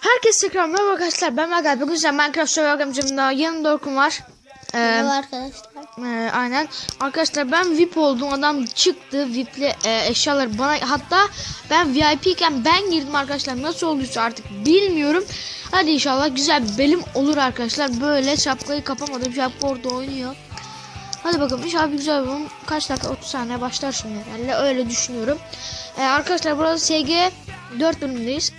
Herkese tekrar merhaba arkadaşlar ben Mergal bugün size Minecraft Survival Gamecam'da yanımda Orkun var. Ee, Merhaba arkadaşlar. e, Aynen. Arkadaşlar ben VIP oldum adam çıktı VIP'li e, eşyalar bana hatta ben VIP iken ben girdim arkadaşlar. Nasıl olduysa artık bilmiyorum. Hadi inşallah güzel bir bölüm olur arkadaşlar. Böyle şapkayı kapamadım şapka orada oynuyor. Hadi bakalım inşallah güzel bir bölüm. Kaç dakika? 30 saniye başlar şimdi herhalde öyle düşünüyorum. Ee, Arkadaşlar burada SG 4 bölümdeyiz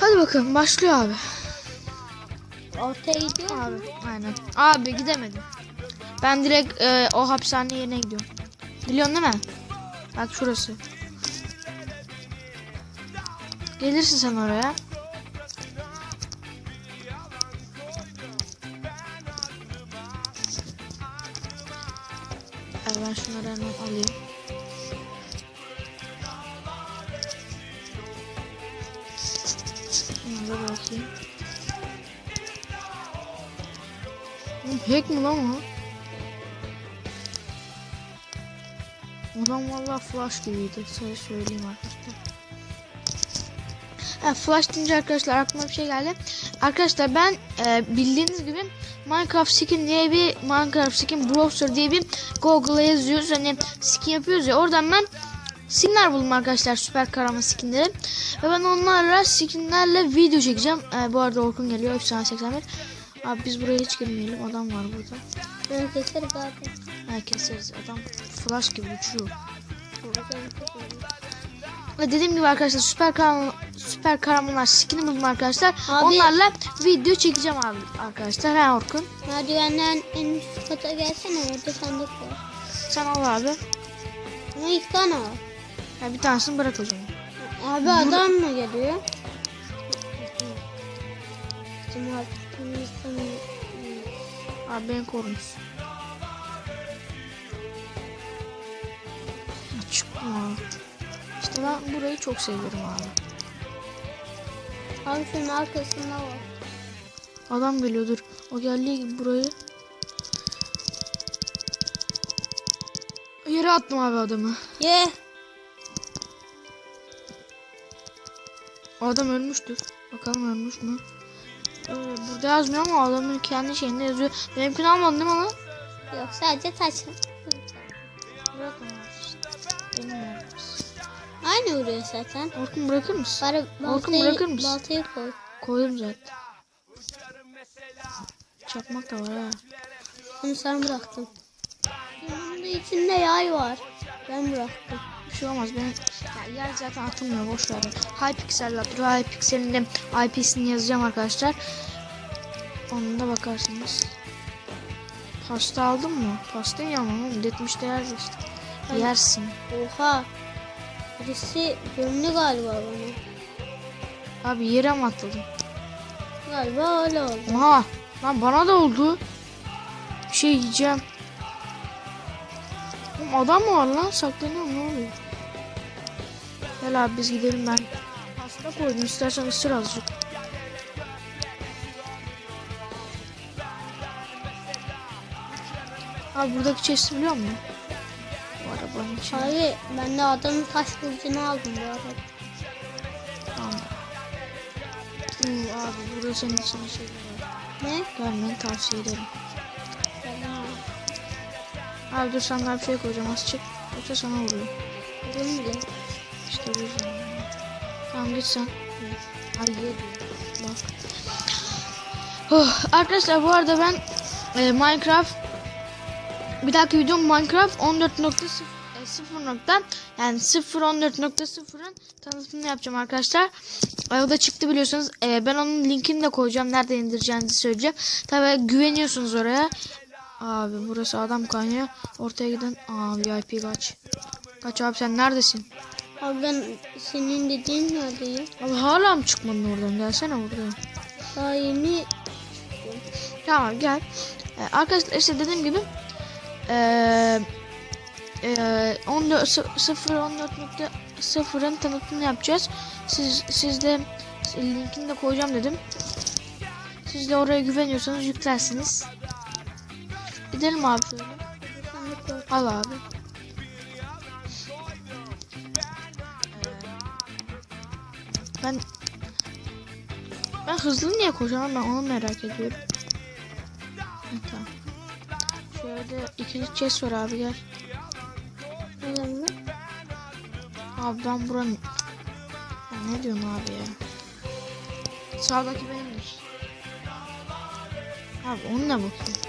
Hadi bakalım başlıyor abi. Ortaya gidiyor? Abi aynen. Abi gidemedim. Ben direkt e, o hapishane yerine gidiyorum. Biliyorsun değil mi? Bak şurası. Gelirsin sen oraya. Ay, ben şunları hemen alayım. Şunları bakayım. Oğlum hack mi lan o? Adam valla flash gibiydi. Size söyleyeyim arkadaşlar. Ha, flash deyince arkadaşlar aklıma bir şey geldi. Arkadaşlar ben e, bildiğiniz gibi Minecraft skin diye bir Minecraft skin browser diye bir Google'a yazıyoruz. Hani skin yapıyoruz ya oradan ben skinler buldum arkadaşlar süper kahraman skinleri. Ve ben onlarla skinlerle video çekeceğim. E, bu arada Orkun geliyor. Efsane 81. Abi biz buraya hiç girmeyelim. Adam var burada. Ben keseriz abi. Ha keseriz. Adam flash gibi uçuyor. Ve dediğim gibi arkadaşlar süper kahraman, süper kahramanlar skin'i buldum arkadaşlar. Abi- Onlarla video çekeceğim abi arkadaşlar. Ha Orkun. Merdivenden en üst kata gelsene orada sandık var. Sen al abi. Ama ilk tane var. Ha, bir tanesini bırak o zaman. Abi adam mı geliyor? Abi beni korumuş. Çıktım abi. İşte ben burayı çok seviyorum abi. Abi şunun arkasında var. Adam geliyor dur. O gibi burayı. Yere attım abi adamı. Ye. O adam ölmüştür. Bakalım ölmüş mü? Ee, burada yazmıyor ama adamın kendi şeyinde yazıyor. Benimkini almadın değil mi lan? Yok sadece taş. Onu. Aynı vuruyor zaten. Orkun bırakır mısın? Bari Orkun bırakır mısın? baltayı koy. Koydum zaten. Çakmak da var ha. Bunu sen bıraktın. Bunun içinde yay var. Ben bıraktım. Şey olmaz benim ya yer zaten atılmıyor boş ver. Hypixel atıyor. Hypixel'in de IP'sini yazacağım arkadaşlar. Onun da bakarsınız. Pasta aldın mı? Pasta yiyemem oğlum. Detmiş de yersin işte. Hayır. Yersin. Oha. Birisi gömlü galiba bana. Abi yere mi atladın? Galiba öyle oldu. Aha. Lan bana da oldu. Bir şey yiyeceğim. Oğlum adam mı var lan? Saklanıyor ne oluyor? Gel abi biz gidelim ben. Pasta koydum istersen ısır azıcık. Abi buradaki chest'i biliyor musun? Bu arabanın içinde. Abi ben de adamın taş kılıcını aldım bu arada. Tamam. Uu, abi burada senin için bir şey var. Ne? Gelmeni tavsiye ederim. Abi dur sana bir şey koyacağım az çık. Yoksa sana vuruyor. Bunu bile. İşte bu yüzden. Tamam git sen. Diyor. Bak. Oh, arkadaşlar bu arada ben e, Minecraft bir dahaki videom Minecraft 14.0 e, 0 nokta yani 0.14.0'ın tanıtımını yapacağım arkadaşlar. E, o da çıktı biliyorsunuz. E, ben onun linkini de koyacağım. Nerede indireceğinizi söyleyeceğim. Tabi güveniyorsunuz oraya. Abi burası adam kaynıyor. Ortaya giden aa VIP kaç. Kaç abi sen neredesin? Abi ben senin dediğin yerdeyim. Abi hala mı çıkmadın oradan? Gelsene buradayım. Daha yeni Tamam gel. Ee, arkadaşlar işte dediğim gibi eee eee 14 0 14.0'ın tanıtımını yapacağız. Siz siz de linkini de koyacağım dedim. Siz de oraya güveniyorsanız yüklersiniz. Gidelim abi şöyle. Al abi. Hızlı niye koşamam ben onu merak ediyorum. Tamam. Şöyle ikili chest var abi gel. Mi? Abi ben buranın... Ya ne diyorsun abi ya? Sağdaki benimdir. Abi onunla bakayım.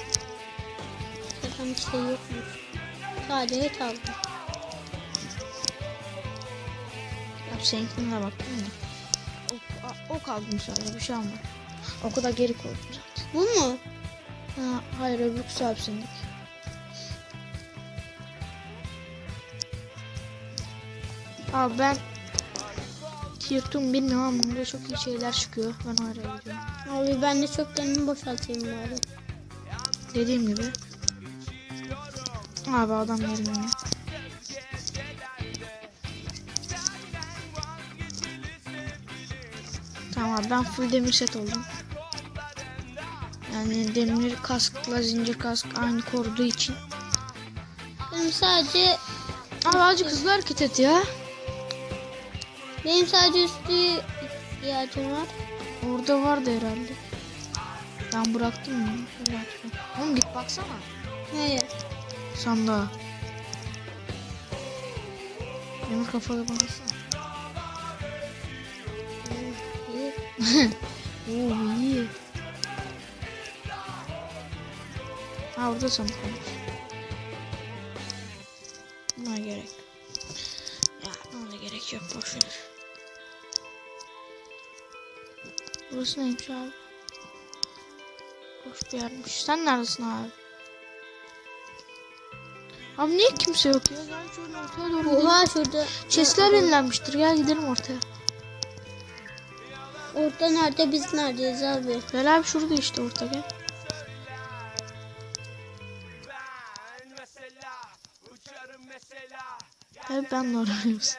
Zaten bir şey yokmuş. Sadece et aldım. Abi seninkine de baktım da. Ok, aldım sadece bir şey almadım. O kadar geri koydum zaten. Bu mu? Ha, hayır abi seninki. Abi ben Tirtum bilmiyorum ama bunda çok iyi şeyler çıkıyor. Ben oraya gidiyorum. Abi ben de çöplerimi boşaltayım bari. Dediğim gibi. Abi adam yerine. Tamam ben full demir set oldum. Yani demir kaskla zincir kask aynı koruduğu için. Benim sadece Abi azıcık hızlı hareket et ya. benim sadece üstü ihtiyacım var. Orada vardı herhalde. Ben bıraktım mı? Bıraktım. Oğlum git baksana. Hayır. Sandığa. Demir kafalı baksana. Oo iyi. Ha orada sandık olmuş. Buna gerek. Ya buna gerek yok boşver. Burası neymiş abi? Boş bir yermiş. Sen neredesin abi? Abi niye kimse yok ya? Gel şöyle ortaya doğru. Oha şurada. Chestler yenilenmiştir. Gel gidelim ortaya. Orada nerede biz neredeyiz abi? Gel abi şurada işte orta gel. Hep ben de. Polis.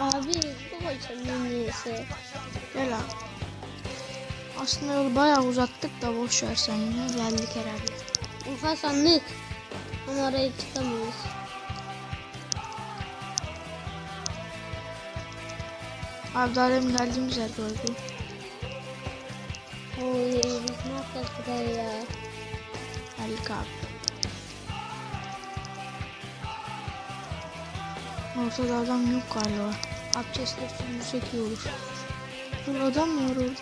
Abi bu koyacağım neyse. Gel abi. Aslında yolu bayağı uzattık da boş ver sen yine geldik herhalde. Oha sandık. Ama oraya çıkamıyoruz. Abi daha demin geldiğimiz yer gördüm. Oy biz ne yapacağız buraya ya? Geldik abi. Ortada adam yok galiba. Abi chestler sürdürsek iyi olur. Dur adam mı var orada?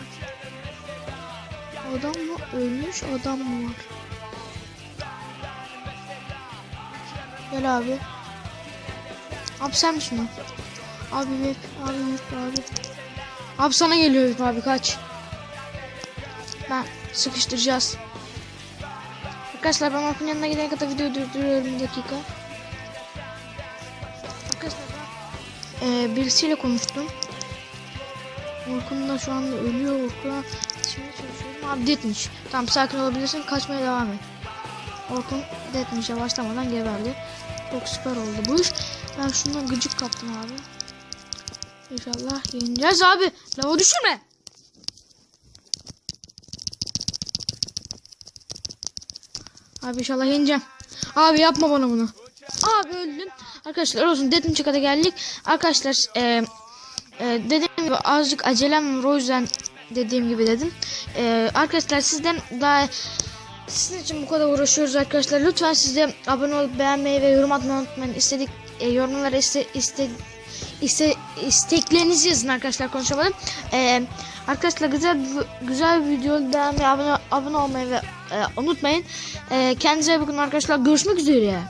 Adam mı? Ölmüş adam mı var? Gel abi. Abi sen misin o? Abi bek, abi bek, abi. Abi sana geliyor abi kaç. Ben sıkıştıracağız. Arkadaşlar ben Orkun yanına gidene kadar videoyu durduruyorum bir dakika. Arkadaşlar ben eee, birisiyle konuştum. Orkun da şu anda ölüyor. Orkun'a şimdi çalışıyorum. Abi detmiş. Tamam sakin olabilirsin. Kaçmaya devam et. Orkun detmişe başlamadan geberdi. Çok süper oldu bu iş. Ben şundan gıcık kaptım abi. İnşallah yeneceğiz abi. Lava düşürme. Abi inşallah yeneceğim. Abi yapma bana bunu. Abi öldüm. Arkadaşlar olsun dedim çıkata geldik. Arkadaşlar e, e, dediğim gibi azıcık acelem var o yüzden dediğim gibi dedim. E, arkadaşlar sizden daha sizin için bu kadar uğraşıyoruz arkadaşlar. Lütfen siz de abone olup beğenmeyi ve yorum atmayı unutmayın. İstedik e, yorumlara iste, iste, iste, isteklerinizi yazın arkadaşlar konuşamadım. E, arkadaşlar güzel güzel bir video beğenmeyi abone, abone olmayı ve e, unutmayın. E, kendinize bakın arkadaşlar. Görüşmek üzere.